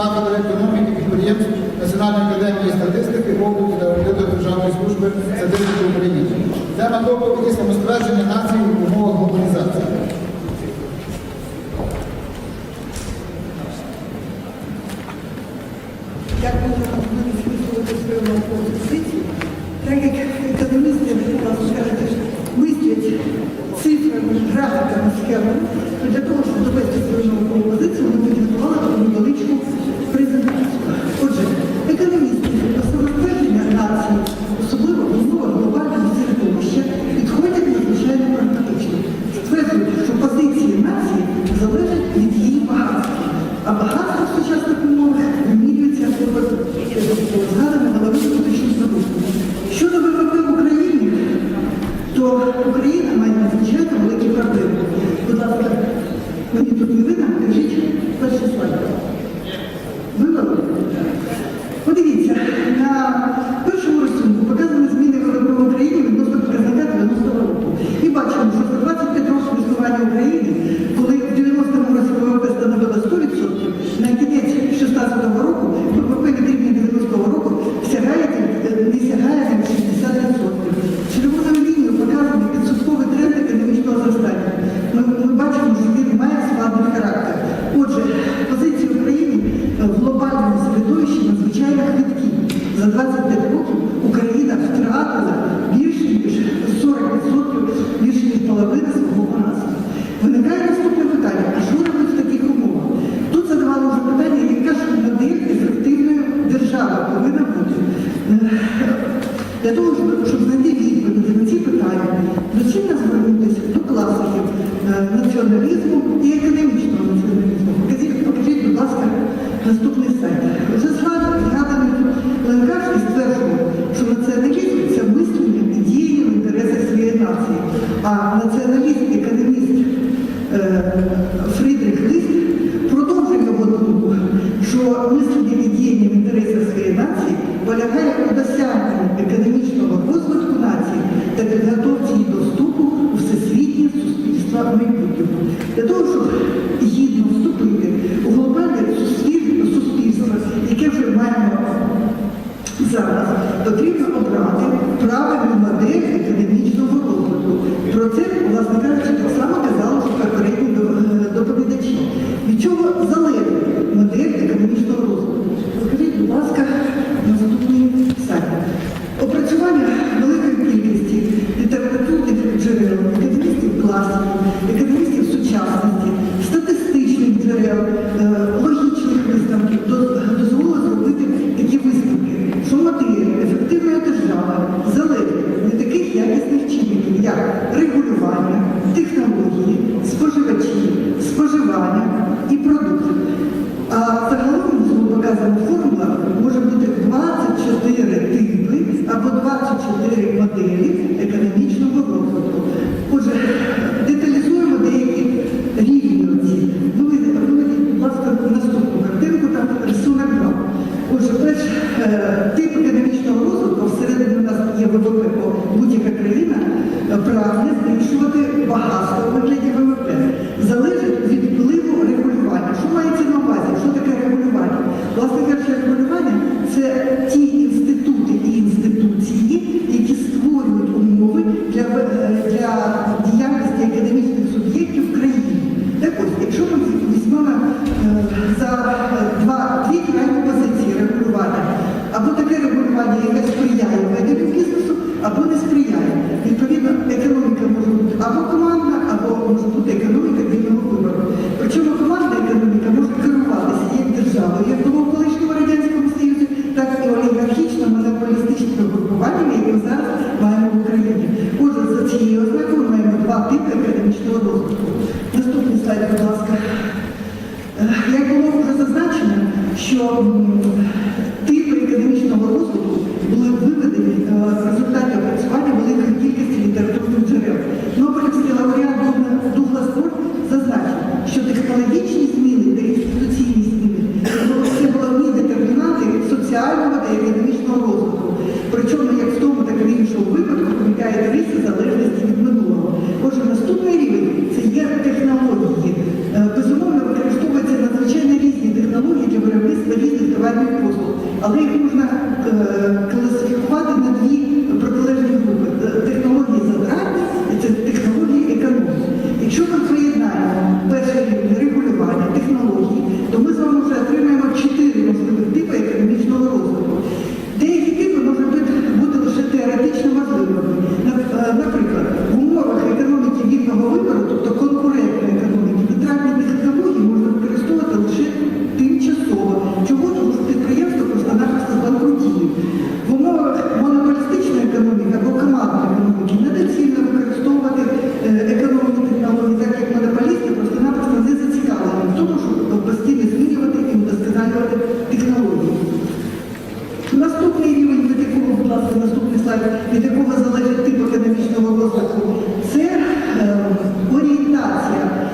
кафедри економіки підприємств Національної академії статистики обліку та аудиту Державної служби статистики України. Тема доповіді самоствердження нації в умовах глобалізації. Дякую за можливість висловити свою. Так як економісти, ви цифрами, графіками, схемами, для того, щоб довести свою наукову Yeah. наступний сайт. Вже склад згаданий Ленкарський стверджував, що націоналізм це мислення і діяння в інтересах своєї нації, а націоналіст, економіст е, Фрідрих Лист продовжує його думку, що мислення і діяння в інтересах своєї нації полягає у досягненні економічного розвитку нації та підготовці її до вступу у всесвітнє суспільство майбутнього. Для того, щоб because або не сприяє. Відповідно, економіка може бути або командна, або може бути економіка вільного вибору. Причому командна економіка може керуватися як державою, як було в колишньому Радянському Союзі, так і олігархічно монополістичними групуваннями, які ми зараз маємо в Україні. Отже, за цією ознакою маємо два типи економічного розвитку. Наступний слайд, будь ласка. Е, як було вже зазначено, що ти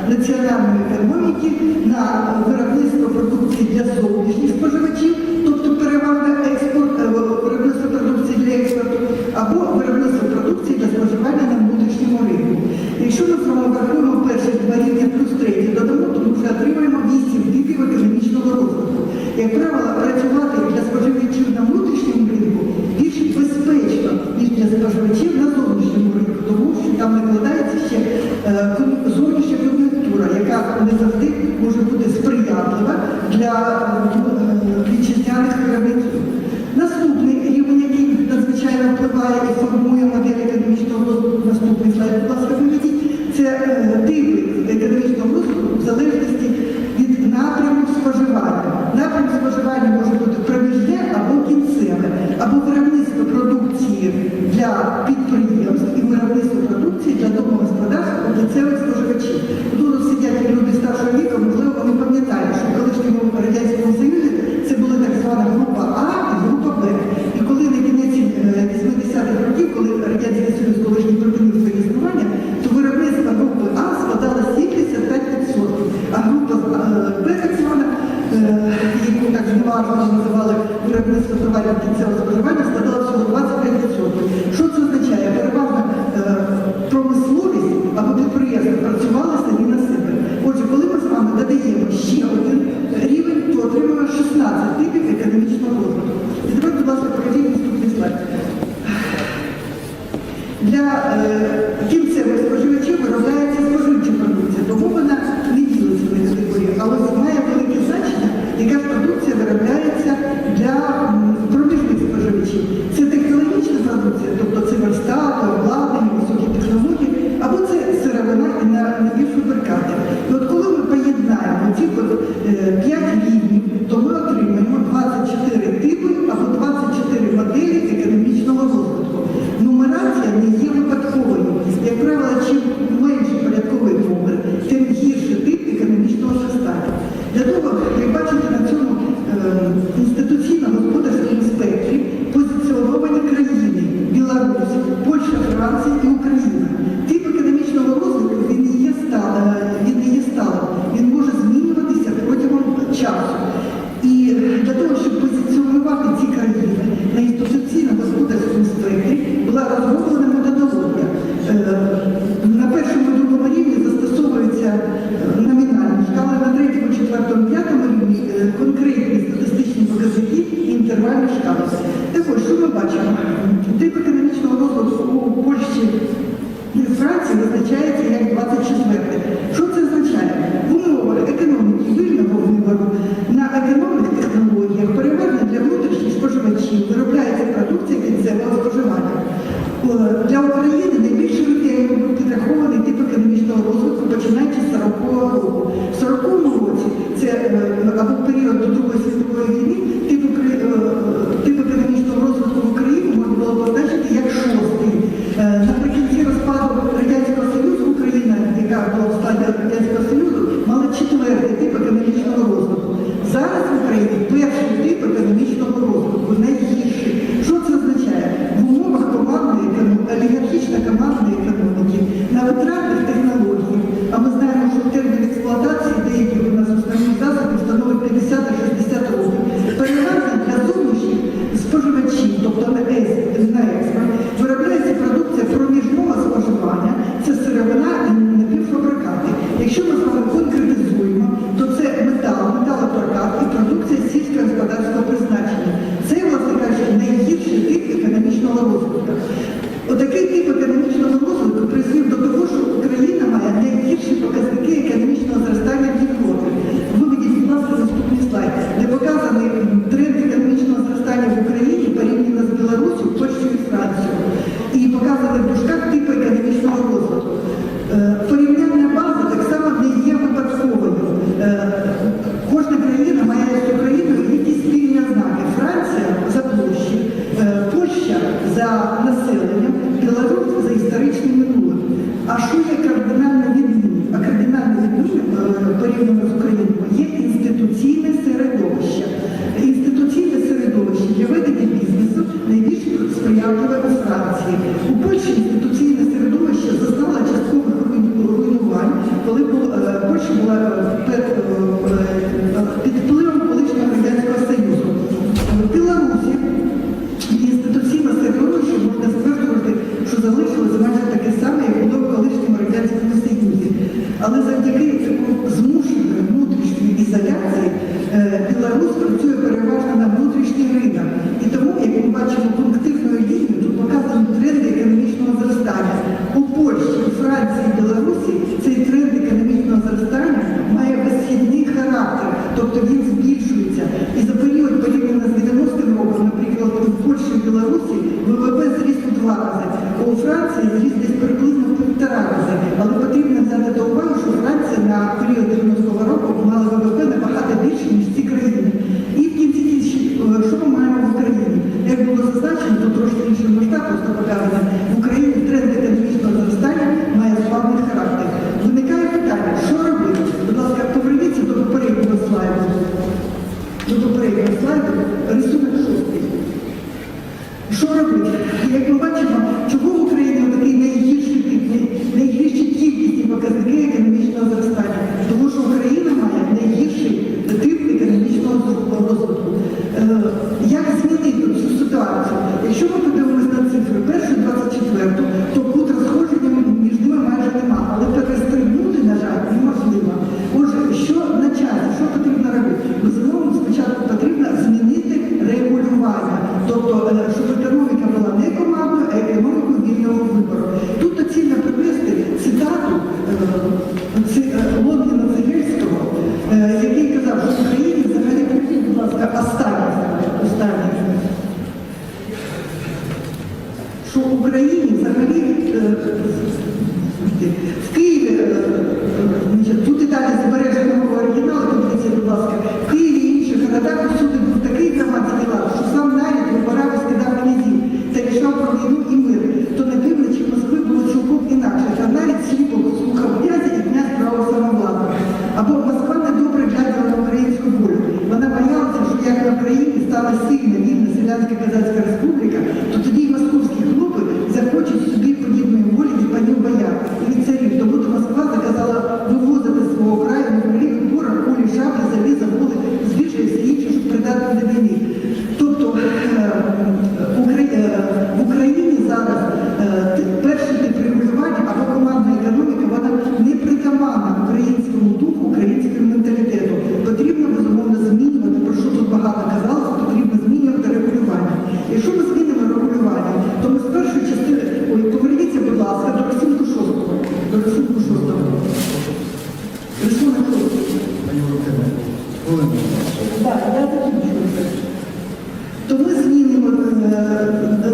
національної економіки на виробництво продукції для зовнішніх споживачів, тобто перевага експорт, е, виробництво продукції для експорту, або виробництво продукції для споживання на внутрішньому ринку. Якщо ми зробимо реформуємо модель економічного розвитку наступний слайд. Будь ласка, виведіть. Це е, тип економічного розвитку в залежності від напрямку споживання. Напрям споживання може бути проміжне або кінцеве, або виробництво продукції для підприємств і виробництво продукції для домогосподарства для цілих споживачів. Надію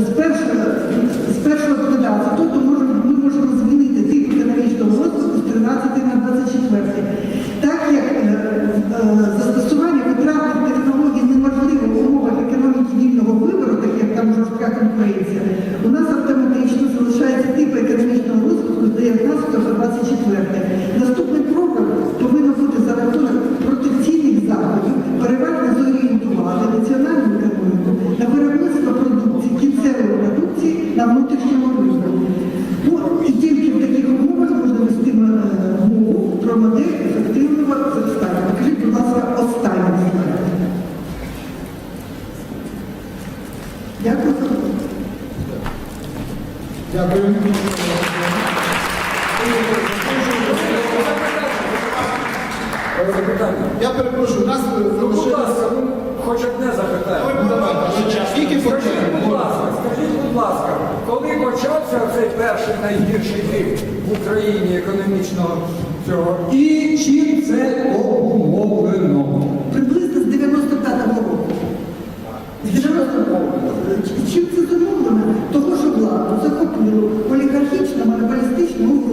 dispersos. Я перепрошую, нас е, ну, залишилося. Ну, хоч одне запитання. Скажіть, будь ласка, скажіть, будь ласка, коли почався цей перший найгірший рік в Україні економічного цього? І чим це обумовлено? Приблизно з 95-го року. І чим це замовлено? Того, що владу захопило олігархічно, монополістичну.